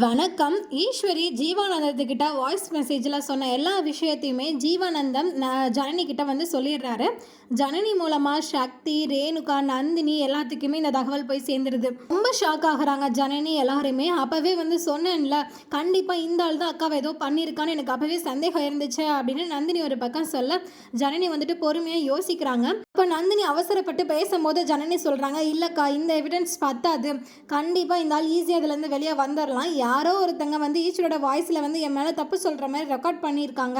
வணக்கம். ஈஸ்வரி ஜீவானந்தத்துக்கிட்ட வாய்ஸ் மெசேஜில் சொன்ன எல்லா விஷயத்தையுமே ஜீவானந்தம் ஜனனி கிட்ட வந்து சொல்லிடுறாரு. ஜனனி மூலமாக சக்தி ரேணுகா நந்தினி எல்லாத்துக்குமே இந்த தகவல் போய் சேர்ந்துருது. ரொம்ப ஷாக் ஆகுறாங்க ஜனனி எல்லாருமே. அப்போவே வந்து சொன்னேன்ல கண்டிப்பாக இந்த ஆள் தான் அக்காவை ஏதோ பண்ணியிருக்கான்னு எனக்கு அப்போவே சந்தேகம் இருந்துச்சு அப்படின்னு நந்தினி ஒரு பக்கம் சொல்ல ஜனனி வந்துட்டு பொறுமையாக யோசிக்கிறாங்க. இப்போ நந்தினி அவசரப்பட்டு பேசும்போது ஜனனி சொல்கிறாங்க இல்லைக்கா இந்த எவிடன்ஸ் பத்தாது. கண்டிப்பாக இந்த ஆள் ஈஸியாக இதுலேருந்து வெளியே வந்துடலாம் யாரோ ஒருத்தங்க வந்து ஈஸ்வரோட வாய்ஸில் வந்து என் மேலே தப்பு சொல்கிற மாதிரி ரெக்கார்ட் பண்ணியிருக்காங்க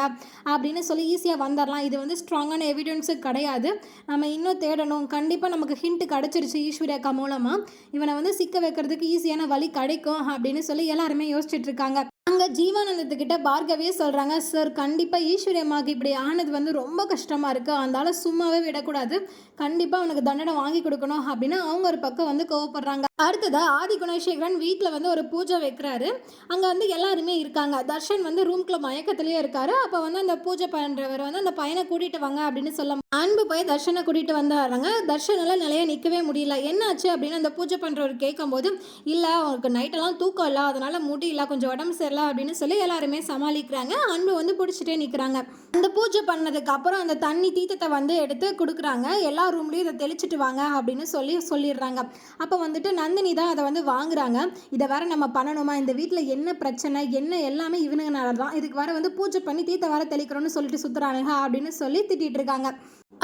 அப்படின்னு சொல்லி ஈஸியாக வந்துடலாம் இது வந்து ஸ்ட்ராங்கான எவிடன்ஸு கிடையாது. நம்ம இன்னும் தேடணும். கண்டிப்பாக நமக்கு ஹிண்ட் கிடச்சிருச்சு ஈஸ்வரி அக்கா மூலமாக இவனை வந்து சிக்க வைக்கிறதுக்கு ஈஸியான வழி கிடைக்கும் அப்படின்னு சொல்லி எல்லாருமே யோசிச்சுட்டு இருக்காங்க. அங்கே ஜீவானந்தத்துக்கிட்ட பார்கவியே சொல்கிறாங்க சார் கண்டிப்பாக ஈஸ்வரி அம்மாவுக்கு இப்படி ஆனது வந்து ரொம்ப கஷ்டமாக இருக்குது அதனால சும்மாவே விடக்கூடாது. கண்டிப்பாக அவனுக்கு தண்டனை வாங்கி கொடுக்கணும். அப்படின்னு அவங்க ஒரு பக்கம் வந்து கோவப்படுறாங்க. அடுத்ததாக ஆதி குணசேகரன் வீட்டில் வந்து ஒரு பூஜை வைக்கிறாரு. அங்கே வந்து எல்லாருமே இருக்காங்க. தர்ஷன் வந்து ரூம்குள்ள மயக்கத்துலேயே இருக்காரு. அப்போ வந்து அந்த பூஜை பண்ணுறவர் வந்து அந்த பையனை கூட்டிகிட்டு வாங்க அப்படின்னு சொல்ல அன்பு போய் தர்ஷனை கூட்டிகிட்டு வந்தாங்க தர்ஷனெல்லாம் நிலையாக நிற்கவே முடியல. என்னாச்சு அப்படின்னு அந்த பூஜை பண்ணுறவர் கேட்கும்போது இல்லை அவனுக்கு நைட்டெல்லாம் தூக்கம் இல்லை. அதனால முடியல கொஞ்சம் உடம்பு சரியில்லை. அப்படின்னு சொல்லி எல்லாருமே சமாளிக்கிறாங்க. அன்பு வந்து பிடிச்சிட்டே நிற்கிறாங்க அந்த பூஜை பண்ணதுக்கு அப்புறம் அந்த தண்ணி தீர்த்தத்தை வந்து எடுத்து கொடுக்குறாங்க. எல்லா ரூம்லேயும் இதை தெளிச்சிட்டு வாங்க அப்படின்னு சொல்லி சொல்லிடுறாங்க. அப்போ வந்துட்டு நந்தினி தான் அதை வந்து வாங்குறாங்க. இதை வேற நம்ம பண்ணணுமா? இந்த வீட்டில் என்ன பிரச்சனை? என்ன எல்லாமே இவனுங்கனால தான். இதுக்கு வேற வந்து பூஜை பண்ணி தீர்த்த வர தெளிக்கிறோன்னு சொல்லிட்டு சுத்துறானுங்க அப்படின்னு சொல்லி திட்டிட்டு இருக்காங்க.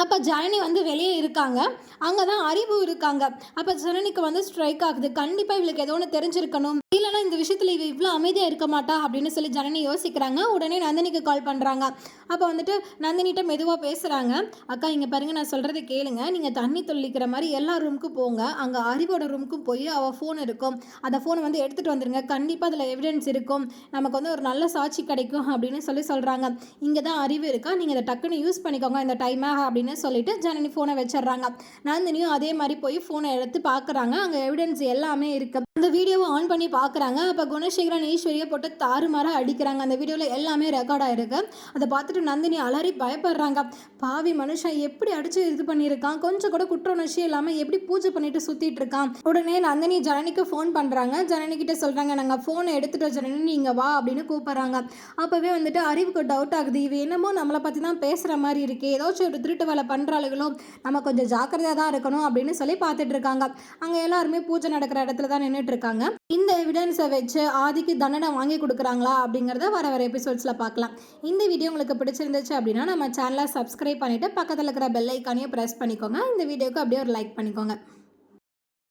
அப்போ ஜனனி வந்து வெளியே இருக்காங்க. அங்கே தான் அறிவு இருக்காங்க. அப்போ ஜனனிக்கு வந்து ஸ்ட்ரைக் ஆகுது. கண்டிப்பாக இவளுக்கு ஏதோ ஒன்று தெரிஞ்சிருக்கணும். இல்லைன்னா இந்த விஷயத்தில் இவ இவ்வளோ அமைதியாக இருக்க மாட்டா அப்படின்னு சொல்லி ஜனனி யோசிக்கிறாங்க. உடனே நந்தினிக்கு கால் பண்ணுறாங்க அப்போ வந்துட்டு நந்தினிட்ட மெதுவாக பேசுகிறாங்க அக்கா இங்கே பாருங்கள் நான் சொல்கிறத கேளுங்க. நீங்கள் தண்ணி தொல்லிக்கிற மாதிரி எல்லா ரூமுக்கும் போங்க. அங்கே அறிவோட ரூமுக்கும் போய் அவள் ஃபோன் இருக்கும். அந்த ஃபோனை வந்து எடுத்துகிட்டு வந்துருங்க. கண்டிப்பாக அதில் எவிடன்ஸ் இருக்கும். நமக்கு வந்து ஒரு நல்ல சாட்சி கிடைக்கும் அப்படின்னு சொல்லி சொல்கிறாங்க இங்கே தான் அறிவு இருக்கா? நீங்கள் அதை டக்குன்னு யூஸ் பண்ணிக்கோங்க. இந்த டைமாக அப்படின்னு சொல்லிட்டு ஜனனி ஃபோனை வச்சிடுறாங்க. நந்தினியும் அதே மாதிரி போய் ஃபோனை எடுத்து பார்க்குறாங்க. அங்கே எவிடன்ஸ் எல்லாமே இருக்கு. அந்த வீடியோவை ஆன் பண்ணி பார்க்குறாங்க. அப்போ குணசேகரன் ஈஸ்வரியை போட்டு தாறுமாறாக அடிக்கிறாங்க. அந்த வீடியோவில் எல்லாமே ரெக்கார்ட் ஆயிருக்கு. அதை பார்த்துட்டு நந்தினி அலறி பயப்படுறாங்க. பாவி மனுஷன் எப்படி அடிச்சு இது பண்ணியிருக்கான்? கொஞ்சம் கூட குற்ற உணர்ச்சி இல்லாமல் எப்படி பூஜை பண்ணிட்டு சுற்றிட்டு இருக்கான்? உடனே நந்தினி ஜனனிக்கு ஃபோன் பண்ணுறாங்க ஜனனி கிட்ட சொல்கிறாங்க நாங்கள் ஃபோனை எடுத்துட்டோம் ஜனனி நீங்கள் வா அப்படின்னு கூப்பிட்றாங்க. அப்போவே வந்துட்டு அறிவுக்கு டவுட் ஆகுது. இவ என்னமோ நம்மளை பற்றி தான் பேசுகிற மாதிரி இருக்கே. ஏதாச்சும் ஒரு திருட்டு வேலை பண்ணுறாளுகளும் நம்ம கொஞ்சம் ஜாக்கிரதையாக தான் இருக்கணும் அப்படின்னு சொல்லி பார்த்துட்டு இருக்காங்க. அங்கே எல்லாருமே பூஜை நடக்கிற இடத்துல தான் நின்றுட்டு இருக்காங்க. இந்த எவிடன்ஸை வச்சு ஆதிக்கு தண்டனை வாங்கி கொடுக்குறாங்களா அப்படிங்கிறத வர வர எபிசோட்ஸில் பார்க்கலாம். இந்த வீடியோ உங்களுக்கு பிடிச்சிருந்துச்சு அப்படின்னா நம்ம சேனலை சப்ஸ்கிரைப் பண்ணிவிட்டு பக்கத்தில் இருக்கிற பெல் ஐக்கானையும் ப்ரெஸ் பண்ணிக்கோங்க. இந்த வீடியோக்கு அப்படியே ஒரு லைக் பண்ணிக்கோங்க.